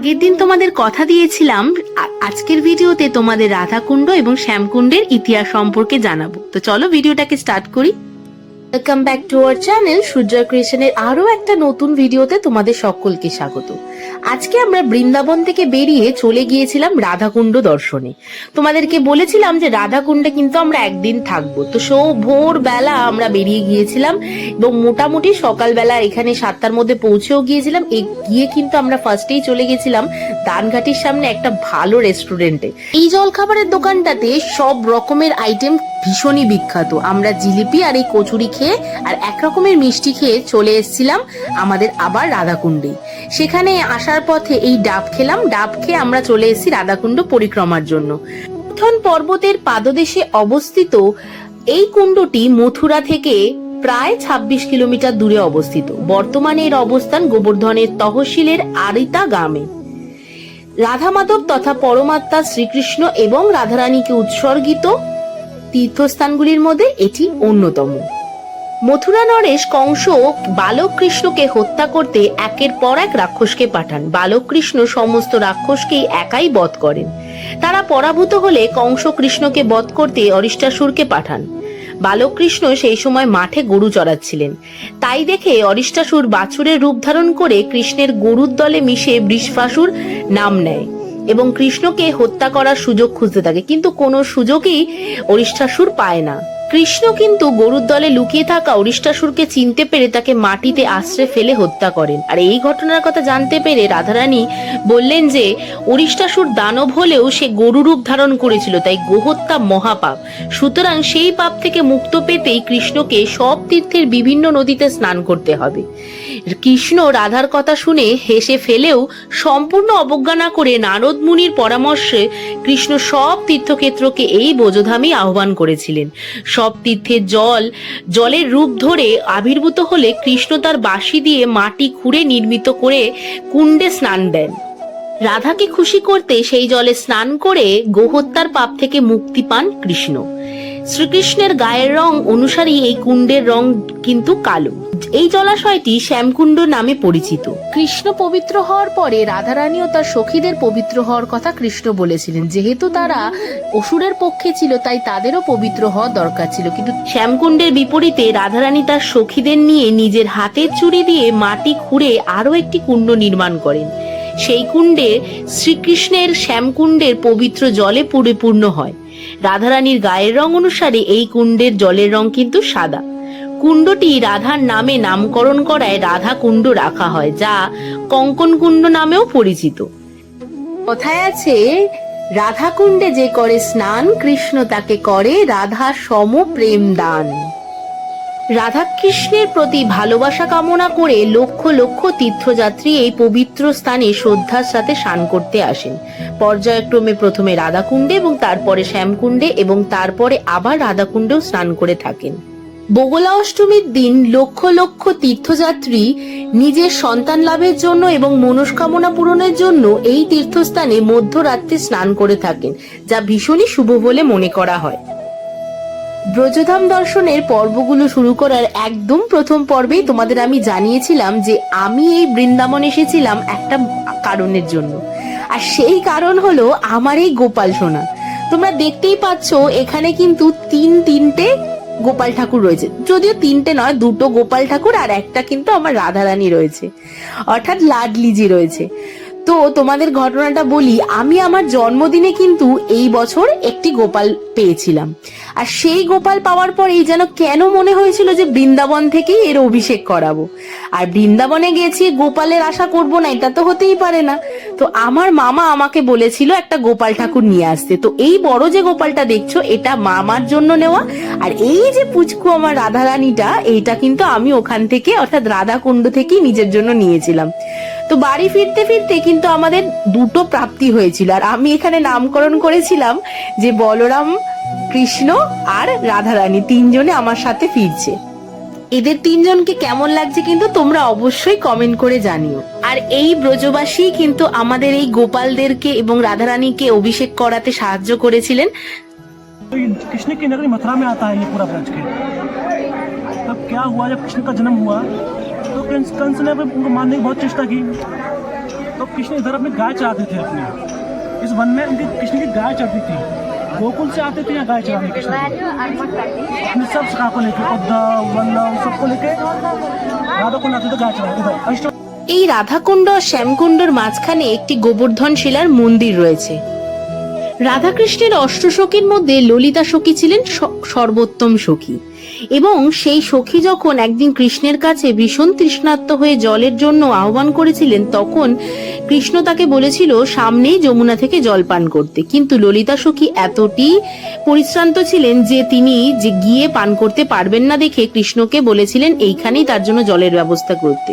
আগের দিন তোমাদের কথা দিয়েছিলাম আজকের ভিডিওতে তোমাদের রাধাকুণ্ড এবং শ্যামকুণ্ডের ইতিহাস সম্পর্কে জানাব। তো চলো ভিডিওটাকে স্টার্ট করি। Welcome back to our channel Surya ক্রিয়েশনের আরও একটা নতুন ভিডিওতে তোমাদের সকলকে স্বাগত। আজকে আমরা বৃন্দাবন থেকে বেরিয়ে চলে গিয়েছিলাম রাধাকুণ্ড দর্শনে। তোমাদেরকে বলেছিলাম যে রাধাকুণ্ডে কিন্তু আমরা একদিন থাকব। তো সো ভোর বেলা আমরা বেরিয়ে গিয়েছিলাম এবং মোটামুটি সকালবেলা এখানে সাতটার মধ্যে পৌঁছেও গিয়েছিলাম। গিয়ে কিন্তু আমরা ফার্স্টেই চলে গেছিলাম দানঘাটির সামনে একটা ভালো রেস্টুরেন্টে এই জলখাবারের দোকানটাতে সব রকমের আইটেম ভীষণই বিখ্যাত। আমরা জিলিপি আর এই কচুরি খেয়ে আর এক রকমের মিষ্টি খেয়ে চলে এসেছিলাম আমাদের আবার রাধাকুণ্ডে। সেখানে আসার পথে এই ডাব খেলাম, ডাব খেয়ে আমরা চলে এসেছি রাধাকুণ্ড পরিক্রমার জন্য। উত্থন পর্বতের পাদদেশে অবস্থিত এই কুণ্ডটি মথুরা থেকে প্রায় ২৬ কিলোমিটার দূরে অবস্থিত। বর্তমানে এর অবস্থান গোবর্ধনের তহসিলের আরিতা গ্রামে। রাধা মাধব তথা পরমাত্মা শ্রীকৃষ্ণ এবং রাধারানীকে উৎসর্গিত তীর্থস্থানগুলির মধ্যে এটি অন্যতম। মথুরা নরেশ কংস বালক কৃষ্ণকে হত্যা করতে একের পর এক রাক্ষসকে পাঠান। বালক কৃষ্ণ সমস্ত রাক্ষসকেই একাই বধ করেন। তারা পরাভূত হলে কংস কৃষ্ণকে বধ করতে অরিষ্টাসুরকে পাঠান। বালক কৃষ্ণ সেই সময় মাঠে গরু চড়াচ্ছিলেন। তাই দেখে অরিষ্টাসুর বাছুরের রূপ ধারণ করে কৃষ্ণের গরুর দলে মিশে বৃষভাসুর নাম নেয় এবং কৃষ্ণকে হত্যা করার সুযোগ খুঁজতে থাকে। কিন্তু কোনো সুযোগই অরিষ্টাসুর পায় না। কৃষ্ণ কিন্তু গরুর দলে লুকিয়ে থাকা অরিষ্টাসুরকে চিনতে পেরে তাকে মাটিতে আশ্রে ফেলে হত্যা করেন। আর এই ঘটনার কথা জানতে পেরে রাধারানী বললেন যে, অরিষ্টাসুর দানব হলেও সে গরু রূপ ধারণ করেছিল, তাই গোহত্যা মহাপাপ। সুতরাং সেই পাপ থেকে মুক্ত পেতেই কৃষ্ণকে সব তীর্থের বিভিন্ন নদীতে স্নান করতে হবে। কৃষ্ণ রাধার কথা শুনে হেসে ফেলেও সম্পূর্ণ অবজ্ঞা না করে নারদ মুনির পরামর্শে কৃষ্ণ সব তীর্থক্ষেত্রকে এই বোঝধামেই আহ্বান করেছিলেন। সব তীর্থে জল, জলের রূপ ধরে আবির্ভূত হলে কৃষ্ণ তার বাঁশি দিয়ে মাটি খুঁড়ে নির্মিত করে কুণ্ডে স্নান দেন। রাধাকে খুশি করতে সেই জলে স্নান করে গোহত্যার পাপ থেকে মুক্তি পান কৃষ্ণ। শ্রীকৃষ্ণের গায়ের রং অনুসারী এই কুণ্ডের রং কিন্তু কালো। এই জলাশয়টি শ্যামকুণ্ড নামে পরিচিত। কৃষ্ণ পবিত্র হওয়ার পরে রাধারানী ও তার সখীদের পবিত্র হওয়ার কথা কৃষ্ণ বলেছিলেন। যেহেতু তারা অসুরের পক্ষে ছিল তাই তাদেরও পবিত্র হওয়া দরকার ছিল। কিন্তু শ্যামকুণ্ডের বিপরীতে রাধারানী তার সখীদের নিয়ে নিজের হাতের চুড়ি দিয়ে মাটি খুঁড়ে আরও একটি কুণ্ড নির্মাণ করেন। সেই কুণ্ডে শ্রীকৃষ্ণের শ্যামকুণ্ডের পবিত্র জলে পরিপূর্ণ হয়। রাধারানীর গায়ের রং অনুসারে এই কুণ্ডের জলের রং কিন্তু সাদা। কুণ্ডটি রাধার নামে নামকরণ করায় রাধা কুণ্ড রাখা হয়, যা কঙ্কন কুণ্ড নামেও পরিচিত। কথায় আছে রাধা কুণ্ডে যে করে স্নান, কৃষ্ণ তাকে করে রাধা সম প্রেম দান। রাধাকৃষ্ণের প্রতি ভালোবাসা কামনা করে লক্ষ লক্ষ তীর্থযাত্রী এই পবিত্র স্থানে শ্রদ্ধার সাথে স্নান করতে আসেন। পর্যায়ক্রমে প্রথমে রাধাকুণ্ডে এবং তারপরে শ্যামকুণ্ডে এবং তারপরে আবার রাধাকুণ্ডেও স্নান করে থাকেন। বগলা অষ্টমীর দিন লক্ষ লক্ষ তীর্থযাত্রী নিজের সন্তান লাভের জন্য এবং মনস্কামনা পূরণের জন্য এই তীর্থস্থানে মধ্যরাত্রে স্নান করে থাকেন, যা ভীষণই শুভ বলে মনে করা হয়। ব্রজধাম দর্শনের পর্বগুলো শুরু করার একদম প্রথম পর্বেই তোমাদের আমি জানিয়েছিলাম যে আমি এই বৃন্দাবন এসেছিলাম একটা কারণের জন্য। আর সেই কারণ হলো আমার এই গোপাল সোনা। তোমরা দেখতেই পাচ্ছ এখানে কিন্তু তিন তিনটে গোপাল ঠাকুর রয়েছে। যদিও তিনটে নয়, দুটো গোপাল ঠাকুর আর একটা কিন্তু আমার রাধারানী রয়েছে। অর্থাৎ লাডলিজি রয়েছে। তো তোমাদের ঘটনাটা বলি, আমি আমার জন্মদিনে কিন্তু এই বছর একটি গোপাল পেয়েছিলাম। আর সেই গোপাল পাওয়ার পর এই যেন কেন মনে হয়েছিল যে বৃন্দাবন থেকেই এর অভিষেক করাবো। আর বৃন্দাবনে গেছি গোপালের আশা করব না, এটা তো হতেই পারে না। তো আমার মামা আমাকে বলেছিল একটা গোপাল ঠাকুর নিয়ে আসতে। তো এই বড় যে গোপালটা দেখছ, এটা মামার জন্য নেওয়া। আর এই যে পুচকু আমার রাধারানীটা, এইটা কিন্তু আমি ওখান থেকে, অর্থাৎ রাধাকুণ্ড থেকেই নিজের জন্য নিয়েছিলাম। তো বাড়ি ফিরতে ফিরতে কিন্তু আমাদের দুটো প্রাপ্তি হয়েছিল। আর আমি এখানে নামকরণ করেছিলাম যে বলরাম, কৃষ্ণ আর রাধারানী তিনজনে আমার সাথে ফিরছে। এদের তিনজনকে কেমন লাগছে কিন্তু তোমরা অবশ্যই কমেন্ট করে জানিও। আর এই ব্রজবাসী কিন্তু আমাদের এই গোপালদেরকে এবং রাধারানীকে অভিষেক করাতে সাহায্য করেছিলেন। तो ये कृष्ण की नगरी मथुरा में आता है ये पूरा ब्रज के तब क्या हुआ जब कृष्ण का जन्म हुआ तो कंस कंस ने उनको मारने की बहुत चेष्टा की तो कृष्ण इधर अपनी गाय चराते थे अपनी इस वन में उनकी कृष्ण की गाय चढ़ती थी गोकुल से आते थे यहाँ गाय चराने कृष्ण की। अपने सब सखा को लेके उद्धव वल्लभ सबको लेके राधा को आते थे गाय चराने इधर अष्ट এই রাধাকুণ্ড আর শ্যামকুণ্ডর মাঝখানে একটি গোবর্ধন শিলার মন্দির রয়েছে রাধাকৃষ্ণের অষ্টসখীর মধ্যে ললিতা সখী ছিলেন সর্বোত্তম সখী। এবং সেই সখী যখন একদিন কৃষ্ণের কাছে ভীষণ তৃষ্ণার্ত হয়ে জলের জন্য আহ্বান করেছিলেন, তখন কৃষ্ণ তাকে বলেছিল, সামনেই যমুনা থেকে জল পান করতে। কিন্তু ললিতা সখী এতটি পরিশ্রান্ত ছিলেন যে তিনি যে গিয়ে পান করতে পারবেন না দেখে কৃষ্ণকে বলেছিলেন, এইখানেই তার জন্য জলের ব্যবস্থা করতে।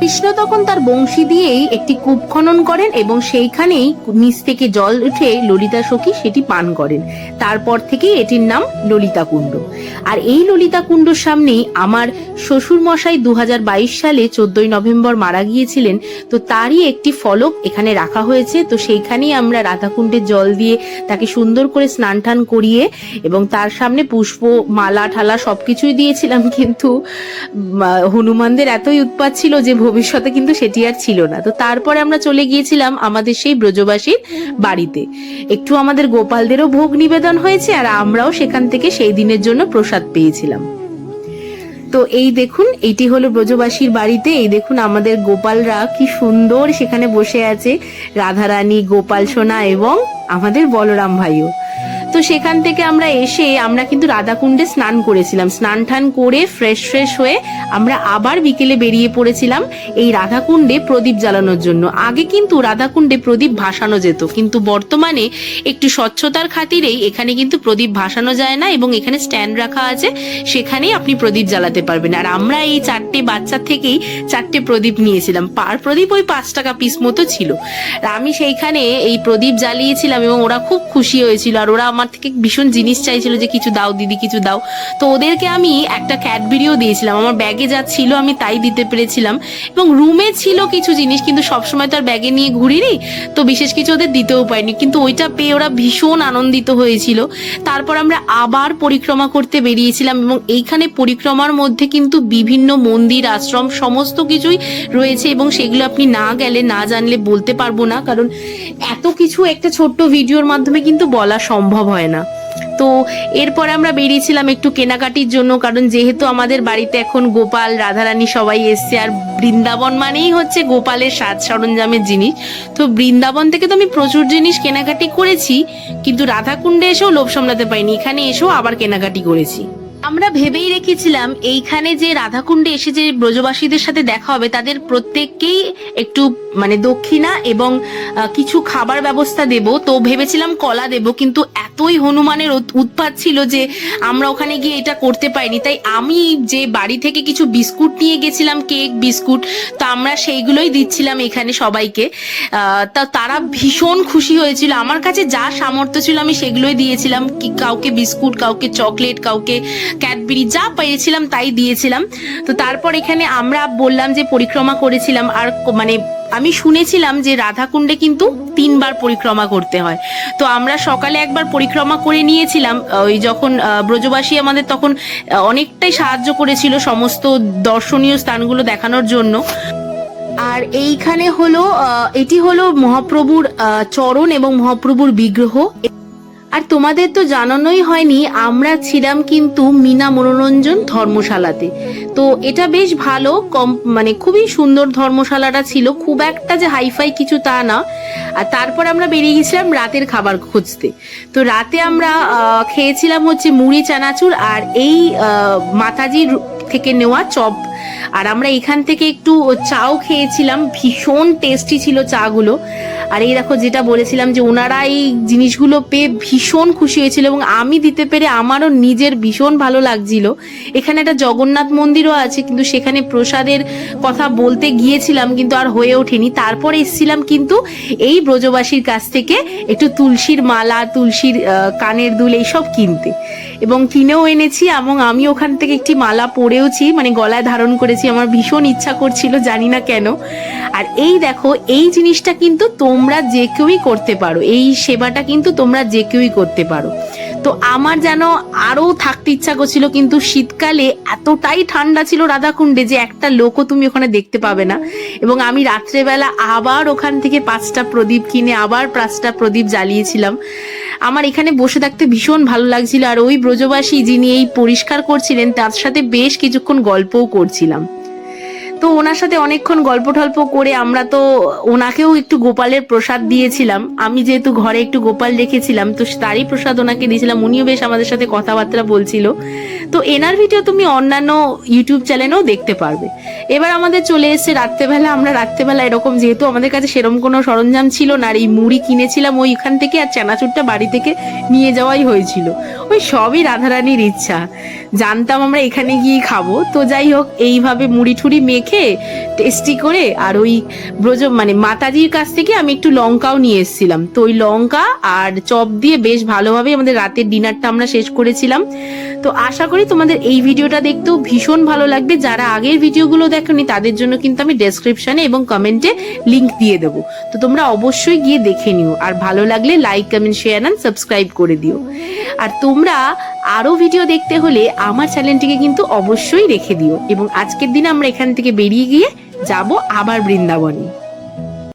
কৃষ্ণ তখন তার বংশী দিয়েই একটি কূপ খনন করেন এবং সেইখানেই নিচ থেকে জল উঠে ললিতা সখী সেটি পান করেন। তারপর থেকেই এটির নাম ললিতা কুণ্ড। আর এই ললিতা কুণ্ডর সামনেই আমার শ্বশুর মশাই দু হাজার বাইশ সালে চোদ্দই নভেম্বর মারা গিয়েছিলেন, তো তারই একটি ফলক এখানে রাখা হয়েছে। তো সেইখানেই আমরা রাধাকুণ্ডে জল দিয়ে তাকে সুন্দর করে স্নান টান করিয়ে এবং তার সামনে পুষ্প, মালা, ঠালা সবকিছুই দিয়েছিলাম। কিন্তু হনুমানদের এতই উৎপাত ছিল যে ভবিষ্যতে কিন্তু সেটি আর ছিল না। তো তারপরে আমরা চলে গিয়েছিলাম আমাদের সেই ব্রজবাসীর বাড়িতে। একটু আমাদের গোপালদেরও ভোগ নিবেদন হয়েছে, আর আমরাও সেখান থেকে সেই দিনের জন্য প্রসাদ পেয়েছিলাম। তো এই দেখুন, এটি হলো ব্রজবাসীর বাড়িতে, এই দেখুন আমাদের গোপালরা কি সুন্দর সেখানে বসে আছে, রাধারানী, গোপাল সোনা এবং আমাদের বলরাম ভাইও। তো সেখান থেকে আমরা এসে আমরা কিন্তু রাধাকুণ্ডে স্নান করেছিলাম। স্নান টান করে ফ্রেশ ফ্রেশ হয়ে আমরা আবার বিকেলে বেরিয়ে পড়েছিলাম এই রাধাকুণ্ডে প্রদীপ জ্বালানোর জন্য। আগে কিন্তু রাধাকুণ্ডে প্রদীপ ভাসানো যেত, কিন্তু বর্তমানে একটু স্বচ্ছতার খাতিরেই এখানে কিন্তু প্রদীপ ভাসানো যায় না এবং এখানে স্ট্যান্ড রাখা আছে, সেখানেই আপনি প্রদীপ জ্বালাতে পারবেন। আর আমরা এই চারটে বাচ্চা থেকেই চারটে প্রদীপ নিয়েছিলাম। পার প্রদীপ ওই পাঁচ টাকা পিস মতো ছিল। আমি সেইখানে এই প্রদীপ জ্বালিয়েছিলাম এবং ওরা খুব খুশি হয়েছিল। আর ওরা আমার থেকে ভীষণ জিনিস চাইছিল যে কিছু দাও, দিদি কিছু দাও। তো ওদেরকে আমি একটা ক্যাডবেরিও দিয়েছিলাম। আমার ব্যাগে যা ছিল আমি তাই দিতে পেরেছিলাম। এবং রুমে ছিল কিছু জিনিস, কিন্তু সবসময় তো আর ব্যাগে নিয়ে ঘুরিনি। তো বিশেষ কিছু ওদের দিতেও পারিনি। কিন্তু ওইটা পেয়ে ওরা ভীষণ আনন্দিত হয়েছিল। তারপর আমরা আবার পরিক্রমা করতে বেরিয়েছিলাম এবং এইখানে পরিক্রমার মধ্যে কিন্তু বিভিন্ন মন্দির, আশ্রম, সমস্ত কিছুই রয়েছে এবং সেগুলো আপনি না গেলে, না জানলে বলতে পারব না। কারণ এত কিছু একটা ছোট্ট ভিডিওর মাধ্যমে কিন্তু বলা সম্ভব হয় না। তো এরপর আমরা বেরিয়েছিলাম একটু কেনাকাটির জন্য, কারণ যেহেতু আমাদের বাড়িতে এখন গোপাল, রাধারানী সবাই এসছে, আর বৃন্দাবন মানেই হচ্ছে গোপালের সাজ সরঞ্জামের জিনিস। তো বৃন্দাবন থেকে তো আমি প্রচুর জিনিস কেনাকাটি করেছি, কিন্তু রাধাকুণ্ডে এসেও লোভ সামলাতে পাইনি এখানে এসেও আবার কেনাকাটি করেছি। আমরা ভেবেই রেখেছিলাম, এইখানে যে রাধাকুণ্ডে এসে যে ব্রজবাসীদের সাথে দেখা হবে, তাদের প্রত্যেককেই একটু মানে দক্ষিণা এবং কিছু খাবার ব্যবস্থা দেব। তো ভেবেছিলাম কলা দেব, কিন্তু এতই হনুমানের উৎপাত ছিল যে আমরা ওখানে গিয়ে এটা করতে পারিনি। তাই আমি যে বাড়ি থেকে কিছু বিস্কুট নিয়ে গেছিলাম, কেক, বিস্কুট, তা আমরা সেইগুলোই দিচ্ছিলাম এখানে সবাইকে। তা তারা ভীষণ খুশি হয়েছিল। আমার কাছে যা সামর্থ্য ছিল আমি সেগুলোই দিয়েছিলাম। কি কাউকে বিস্কুট, কাউকে চকলেট, কাউকে ক্যাডবেরি যা পেয়েছিলাম তাই দিয়েছিলাম। তো তারপর এখানে আমরা বললাম যে পরিক্রমা করেছিলাম। আর মানে আমি শুনেছিলাম যে রাধাকুণ্ডে কিন্তু তিনবার পরিক্রমা করতে হয়। তো আমরা সকালে একবার পরিক্রমা করে নিয়েছিলাম ওই যখন ব্রজবাসী আমাদের তখন অনেকটাই সাহায্য করেছিল সমস্ত দর্শনীয় স্থানগুলো দেখানোর জন্য। আর এইখানে হলো এটি হলো মহাপ্রভুর চরণ এবং মহাপ্রভুর বিগ্রহ। আর তোমাদের তো জানানোই হয়নি, আমরা ছিলাম কিন্তু মিনা মনোরঞ্জন ধর্মশালাতে। তো এটা বেশ ভালো, কম মানে খুবই সুন্দর ধর্মশালাটা ছিল, খুব একটা যে হাইফাই কিছু তা না। আর তারপর আমরা বেরিয়ে গেছিলাম রাতের খাবার খুঁজতে। তো রাতে আমরা খেয়েছিলাম হচ্ছে মুড়ি, চানাচুর আর এই মাতাজির থেকে নেওয়া চপ। আর আমরা এখান থেকে একটু চাও খেয়েছিলাম, ভীষণ টেস্টি ছিল চাগুলো। আর এই দেখো যেটা বলেছিলাম যে ওনারা এই জিনিসগুলো পেয়ে ভীষণ খুশি হয়েছিল এবং আমি দিতে পেরে আমারও নিজের ভীষণ ভালো লাগছিল। এখানে একটা জগন্নাথ মন্দিরও আছে, কিন্তু সেখানে প্রসাদের কথা বলতে গিয়েছিলাম, কিন্তু আর হয়ে ওঠেনি। তারপরে এসেছিলাম কিন্তু এই ব্রজবাসীর কাছ থেকে একটু তুলসীর মালা, তুলসীর কানের দুল এইসব কিনতে। এবং কিনেও এনেছি এবং আমি ওখান থেকে একটি মালা পরেওছি মানে গলায় ধারণ করেছি, আমার ভীষণ ইচ্ছা করছিল, জানি না কেন। আর এই দেখো, এই জিনিসটা কিন্তু তোমরা যে কেউই করতে পারো। এই সেবাটা কিন্তু তোমরা যে কেউই করতে পারো। তো আমার যেন আরও থাকতে ইচ্ছা করছিল, কিন্তু শীতকালে এতটাই ঠান্ডা ছিল রাধাকুণ্ডে যে একটা লোকও তুমি ওখানে দেখতে পাবে না। এবং আমি রাত্রেবেলা আবার ওখান থেকে পাঁচটা প্রদীপ কিনে আবার পাঁচটা প্রদীপ জ্বালিয়েছিলাম। আমার এখানে বসে থাকতে ভীষণ ভালো লাগছিল, আর ওই ব্রজবাসী যিনি এই পরিষ্কার করছিলেন, তার সাথে বেশ কিছুক্ষণ গল্পও করছিলাম। তো ওনার সাথে অনেকক্ষণ গল্প টল্প করে আমরা তো ওনাকেও একটু গোপালের প্রসাদ দিয়েছিলাম। আমি যেহেতু ঘরে একটু গোপাল রেখেছিলাম, তো তারই প্রসাদ ওনাকে দিয়েছিলাম। উনিও বেশ আমাদের সাথে কথাবার্তা বলছিল। তো এনার ভিডিও তুমি অন্যান্য ইউটিউব চ্যানেলেও দেখতে পারবে। এবার আমাদের চলে এসেছে রাত্রেবেলা। আমরা রাত্রেবেলা এরকম যেহেতু আমাদের কাছে সেরকম কোনো সরঞ্জাম ছিল না, আর এই মুড়ি কিনেছিলাম ওইখান থেকে আর চানাচুরটা বাড়ি থেকে নিয়ে যাওয়াই হয়েছিল। ওই সবই রাধারানীর ইচ্ছা। জানতাম আমরা এখানে গিয়ে খাব। তো যাই হোক, এইভাবে মুড়ি ঠুড়ি মেখে টেস্টি করে আর ওই ব্রজ মানে মাতাজির কাছ থেকে আমি একটু লঙ্কাও নিয়ে এসেছিলাম। তো ওই লঙ্কা আর চপ দিয়ে বেশ ভালোভাবে আমাদের রাতের ডিনারটা আমরা শেষ করেছিলাম। তো আশা করি তোমাদের এই ভিডিওটা দেখতেও ভীষণ ভালো লাগবে। যারা আগের ভিডিওগুলো দেখোনি, তাদের জন্য কিন্তু আমি ডেসক্রিপশানে এবং কমেন্টে লিংক দিয়ে দেবো। তো তোমরা অবশ্যই গিয়ে দেখে নিও। আর ভালো লাগলে like comment share and subscribe করে দিও। আর তোমরা আরও ভিডিও দেখতে হলে আমার চ্যানেলটিকে কিন্তু অবশ্যই রেখে দিও। এবং আজকের দিন আমরা এখান থেকে বেরিয়ে গিয়ে যাব আবার বৃন্দাবনে।